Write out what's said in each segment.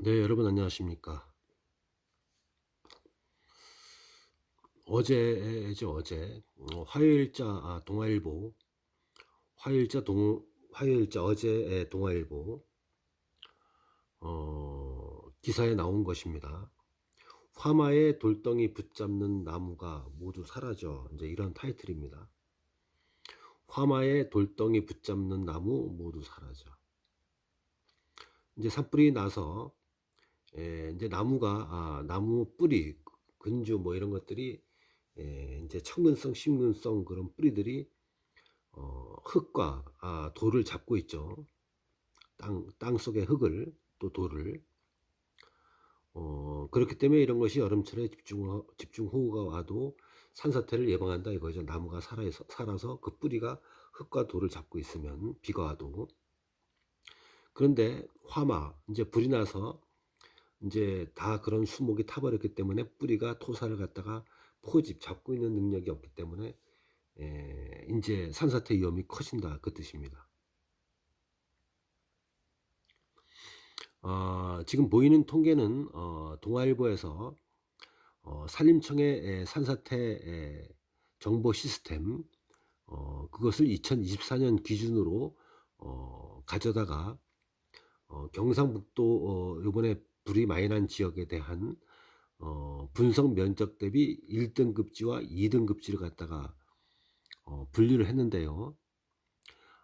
네, 여러분 안녕하십니까. 어제죠, 어제. 어, 화요일자 아, 동아일보. 화요일자 동 화요일자 어제의 동아일보. 어, 기사에 나온 것입니다. 화마에 돌덩이 붙잡는 나무가 모두 사라져. 이제 이런 타이틀입니다. 화마에 돌덩이 붙잡는 나무 모두 사라져. 이제 산불이 나서 에, 이제 나무가 아, 나무 뿌리 근주 뭐 이런 것들이 에, 이제 청근성 식문성 그런 뿌리들이 어, 흙과 아, 돌을 잡고 있죠. 땅, 땅 속의 흙을 또 돌을. 어, 그렇기 때문에 이런 것이 여름철에 집중, 집중호우가 와도 산사태를 예방한다 이거죠. 나무가 살아서, 살아서 그 뿌리가 흙과 돌을 잡고 있으면 비가 와도. 그런데 화마 이제 불이 나서 이제 다 그런 수목이 타버렸기 때문에 뿌리가 토사를 갖다가 포집 잡고 있는 능력이 없기 때문에 에, 이제 산사태 위험이 커진다 그 뜻입니다. 어, 지금 보이는 통계는 어, 동아일보에서 어, 산림청의 에, 산사태 에, 정보 시스템 어, 그것을 2024년 기준으로 어, 가져다가 어, 경상북도 어, 요번에 불이 많이 난 지역에 대한 어, 분석 면적 대비 1등급지와 2등급지를 갖다가 어, 분류를 했는데요.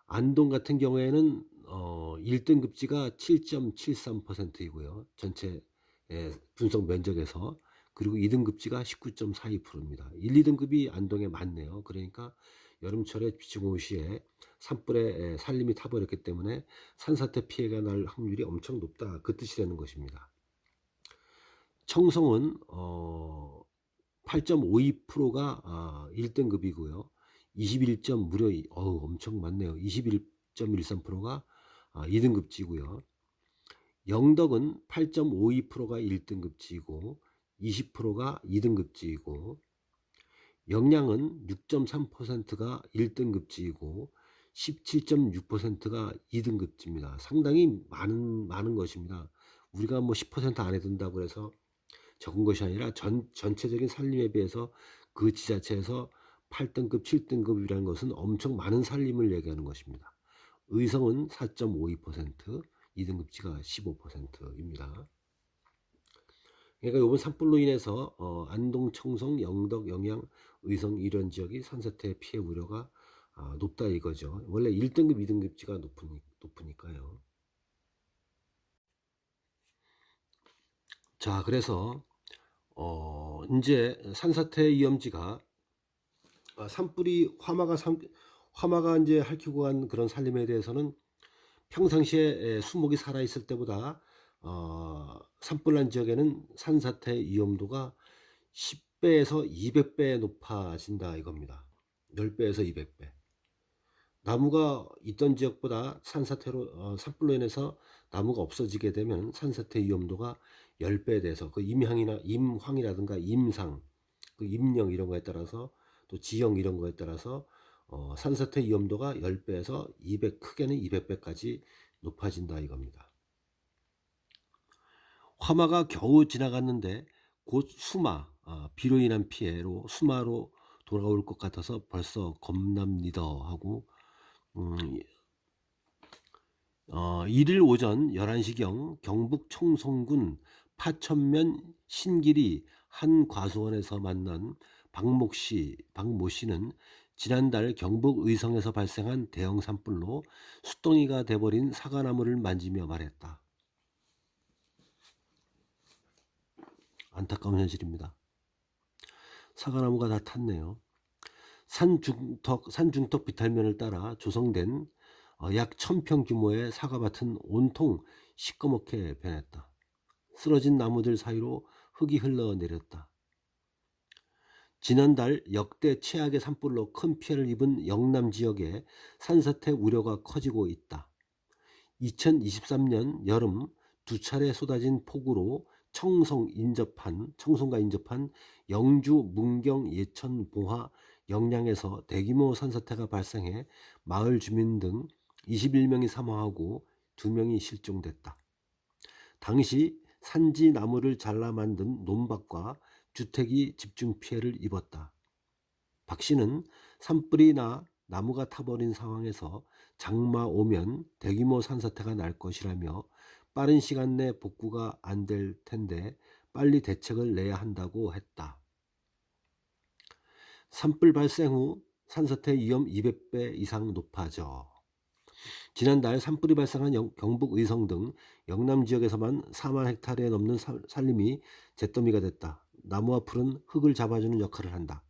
안동 같은 경우에는 어, 1등급지가 7.73%이고요. 전체 예, 분석 면적에서 그리고 2등급지가 19.42%입니다. 1, 2등급이 안동에 많네요. 그러니까 여름철에 비치고 시에 산불에 산림이 타버렸기 때문에 산사태 피해가 날 확률이 엄청 높다. 그 뜻이 되는 것입니다. 청송은 어, 8.52%가 아, 1등급이고요. 21. 무려 어우, 엄청 많네요. 21.13%가 아, 2등급지고요. 영덕은 8.52%가 1등급지고 20%가 2등급지이고 영양은 6.3%가 1등급지이고 17.6%가 2등급지입니다. 상당히 많은 많은 것입니다. 우리가 뭐 10% 안에 든다고 해서 적은 것이 아니라 전 전체적인 산림에 비해서 그 지자체에서 8등급, 7등급이라는 것은 엄청 많은 산림을 얘기하는 것입니다. 의성은 4.52%, 2등급지가 15%입니다. 그러니까 이번 산불로 인해서 어, 안동, 청송, 영덕, 영양, 의성 이런 지역이 산사태 피해 우려가 아, 높다 이거죠. 원래 1등급, 2등급지가 높으니, 높으니까요. 자, 그래서 어, 이제 산사태 위험지가 아, 산불이 화마가 산, 화마가 이제 핥히고 간 그런 산림에 대해서는 평상시에 수목이 살아 있을 때보다 어, 산불난 지역에는 산사태 위험도가 10배에서 200배 높아진다 이겁니다. 10배에서 200배. 나무가 있던 지역보다 산사태로 어, 산불로 인해서 나무가 없어지게 되면 산사태 위험도가 10배에 대해서 그 임향이나 임황이라든가 임상, 그 임령 이런 거에 따라서 또 지형 이런 거에 따라서 어, 산사태 위험도가 10배에서 200 크게는 200배까지 높아진다 이겁니다. 화마가 겨우 지나갔는데 곧 수마, 아, 비로 인한 피해로 수마로 돌아올 것 같아서 벌써 겁납니다 하고 음, 어, 1일 오전 11시경 경북 청송군 파천면 신길이 한 과수원에서 만난 박목 씨, 박모 씨는 지난달 경북 의성에서 발생한 대형 산불로 숫덩이가 돼버린 사과나무를 만지며 말했다. 안타까운 현실입니다. 사과나무가 다 탔네요. 산중턱, 산중턱 비탈면을 따라 조성된 어, 약 1000평 규모의 사과밭은 온통 시꺼멓게 변했다. 쓰러진 나무들 사이로 흙이 흘러내렸다. 지난달 역대 최악의 산불로 큰 피해를 입은 영남 지역에 산사태 우려가 커지고 있다. 2023년 여름 두 차례 쏟아진 폭우로 청송 인접한 청송과 인접한 영주 문경 예천 보화 영양에서 대규모 산사태가 발생해 마을 주민 등 21명이 사망하고 2명이 실종됐다. 당시 산지 나무를 잘라 만든 논밭과 주택이 집중 피해를 입었다. 박 씨는 산불이나 나무가 타버린 상황에서 장마 오면 대규모 산사태가 날 것이라며 빠른 시간 내 복구가 안 될 텐데 빨리 대책을 내야 한다고 했다. 산불 발생 후 산사태 위험 200배 이상 높아져. 지난달 산불이 발생한 영- 경북 의성 등 영남 지역에서만 4만 헥타르에 넘는 사- 산림이 잿더미가 됐다. 나무와 풀은 흙을 잡아주는 역할을 한다.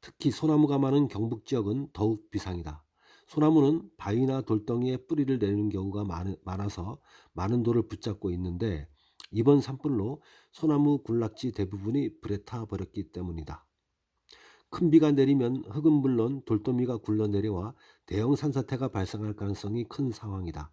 특히 소나무가 많은 경북 지역은 더욱 비상이다. 소나무는 바위나 돌덩이에 뿌리를 내리는 경우가 많- 많아서 많은 돌을 붙잡고 있는데 이번 산불로 소나무 군락지 대부분이 불에 타 버렸기 때문이다. 큰 비가 내리면 흙은 물론 돌더미가 굴러내려와 대형 산사태가 발생할 가능성이 큰 상황이다.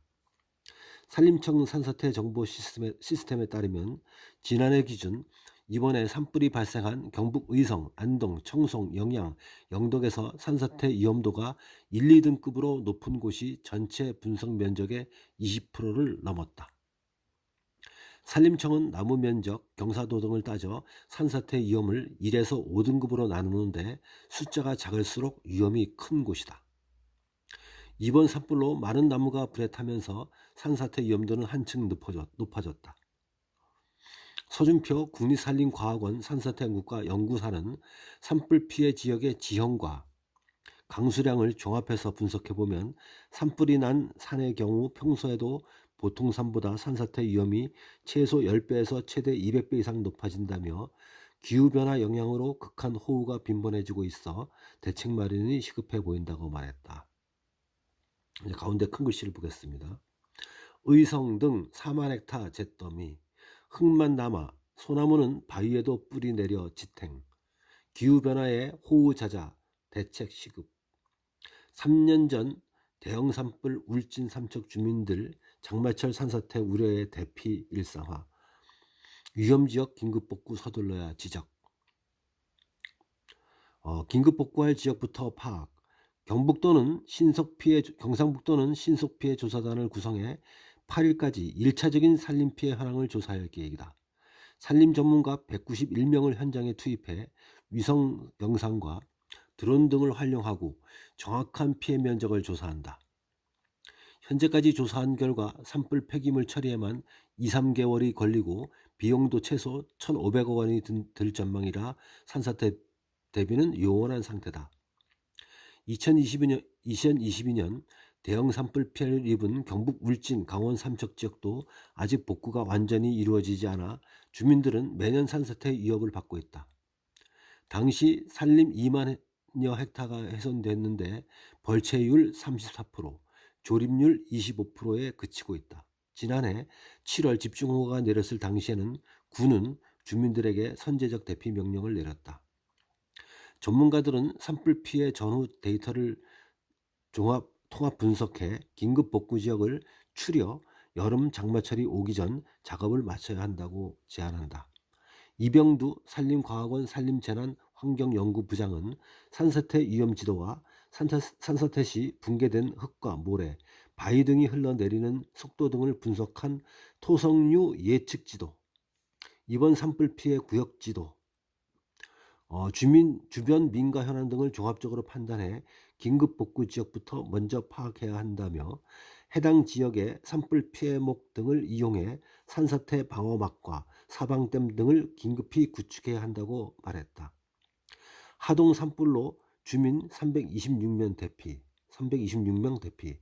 산림청 산사태 정보 시스템에, 시스템에 따르면 지난해 기준 이번에 산불이 발생한 경북 의성, 안동, 청송, 영양, 영덕에서 산사태 위험도가 1, 2등급으로 높은 곳이 전체 분석 면적의 20%를 넘었다. 산림청은 나무 면적, 경사도 등을 따져 산사태 위험을 1에서 5등급으로 나누는데 숫자가 작을수록 위험이 큰 곳이다. 이번 산불로 많은 나무가 불에 타면서 산사태 위험도는 한층 높아졌- 높아졌다. 서준표 국립산림과학원 산사태연구과 연구사는 산불 피해 지역의 지형과 강수량을 종합해서 분석해보면 산불이 난 산의 경우 평소에도 보통 산보다 산사태 위험이 최소 10배에서 최대 200배 이상 높아진다며 기후변화 영향으로 극한 호우가 빈번해지고 있어 대책 마련이 시급해 보인다고 말했다. 가운데 큰 글씨를 보겠습니다. 의성 등 4만 헥타 잿더미, 흙만 남아 소나무는 바위에도 뿌리 내려 지탱, 기후변화에 호우 자자, 대책 시급. 3년 전 대형 산불 울진 삼척 주민들 장마철 산사태 우려의 대피 일상화, 위험지역 긴급복구 서둘러야 지적. 어, 긴급복구할 지역부터 파악. 경북도는 신속 피해 경상북도는 신속 피해 조사단을 구성해 8일까지 1차적인 산림 피해 현황을 조사할 계획이다. 산림 전문가 191명을 현장에 투입해 위성 영상과 드론 등을 활용하고 정확한 피해 면적을 조사한다. 현재까지 조사한 결과 산불 폐기물 처리에만 2, 3개월이 걸리고 비용도 최소 1,500억 원이 든- 들 전망이라 산사태 대비는 요원한 상태다. 2022년, 2022년 대형 산불 피해를 입은 경북 울진, 강원 삼척 지역도 아직 복구가 완전히 이루어지지 않아 주민들은 매년 산사태 위협을 받고 있다. 당시 산림 2만여 헥타가 훼손됐는데 벌채율 34%, 조립률 25%에 그치고 있다. 지난해 7월 집중호우가 내렸을 당시에는 군은 주민들에게 선제적 대피 명령을 내렸다. 전문가들은 산불 피해 전후 데이터를 종합 통합 분석해 긴급 복구 지역을 추려 여름 장마철이 오기 전 작업을 마쳐야 한다고 제안한다. 이병두 산림과학원 산림재난환경연구부장은 산사태 위험 지도와 산사, 산사태 시 붕괴된 흙과 모래, 바위 등이 흘러내리는 속도 등을 분석한 토성류 예측 지도, 이번 산불 피해 구역 지도, 어, 주민 주변 민가 현안 등을 종합적으로 판단해 긴급 복구 지역부터 먼저 파악해야 한다며 해당 지역의 산불 피해목 등을 이용해 산사태 방어막과 사방댐 등을 긴급히 구축해야 한다고 말했다. 하동 산불로 주민 326명 대피, 326명 대피.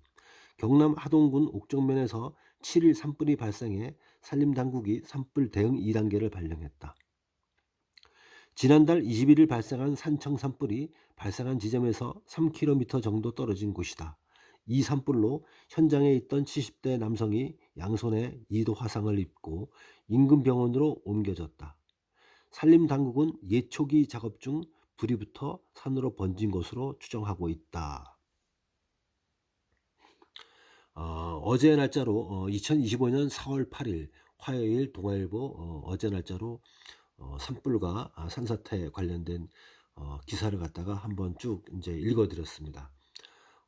경남 하동군 옥정면에서 7일 산불이 발생해 산림당국이 산불 대응 2단계를 발령했다. 지난달 21일 발생한 산청 산불이 발생한 지점에서 3km 정도 떨어진 곳이다. 이 산불로 현장에 있던 70대 남성이 양손에 2도 화상을 입고 인근 병원으로 옮겨졌다. 산림 당국은 예초기 작업 중 불이부터 산으로 번진 것으로 추정하고 있다. 어, 제 날짜로 어, 2025년 4월 8일 화요일 동아일보 어, 제 날짜로 어, 산불과 아, 산사태 관련된 어, 기사를 갖다가 한번 쭉 이제 읽어드렸습니다.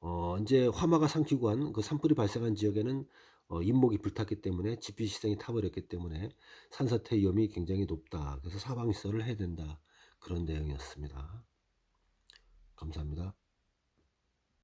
어, 이제 화마가 삼키고 한 그 산불이 발생한 지역에는 어, 인목이 불탔기 때문에 집비 시생이 타버렸기 때문에 산사태 위험이 굉장히 높다. 그래서 사방시설을 해야 된다. 그런 내용이었습니다. 감사합니다.